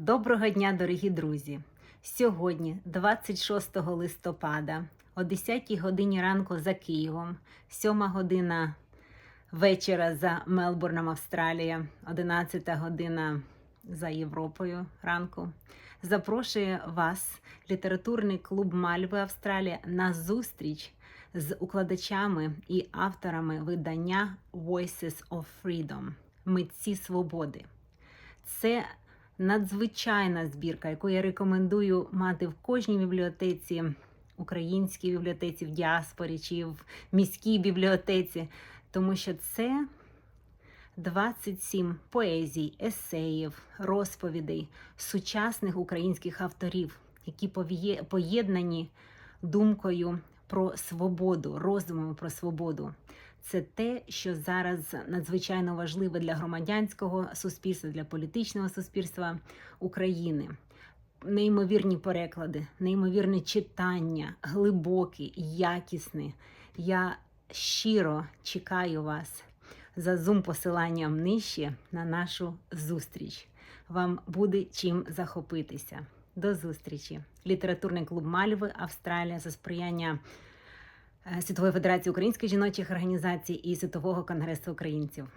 Доброго дня, дорогі друзі! Сьогодні, 26 листопада, о 10 годині ранку за Києвом, 7 година вечора за Мелбурном, Австралія, 11 година за Європою ранку. Запрошує вас літературний клуб Мальви Австралія на зустріч з укладачами і авторами видання Voices of Freedom Митці Свободи. Це надзвичайна збірка, яку я рекомендую мати в кожній бібліотеці, українській бібліотеці, в діаспорі чи в міській бібліотеці, тому що це 27 поезій, есеїв, розповідей сучасних українських авторів, які поєднані думкою про свободу, роздумами про свободу. Це те, що зараз надзвичайно важливе для громадянського суспільства, для політичного суспільства України. Неймовірні переклади, неймовірне читання, глибокі, якісні. Я щиро чекаю вас за зум посиланням нижче на нашу зустріч. Вам буде чим захопитися. До зустрічі! Літературний клуб Мальви Австралія за сприяння е, Світової Федерації українських жіночих організацій і Світового конгресу українців.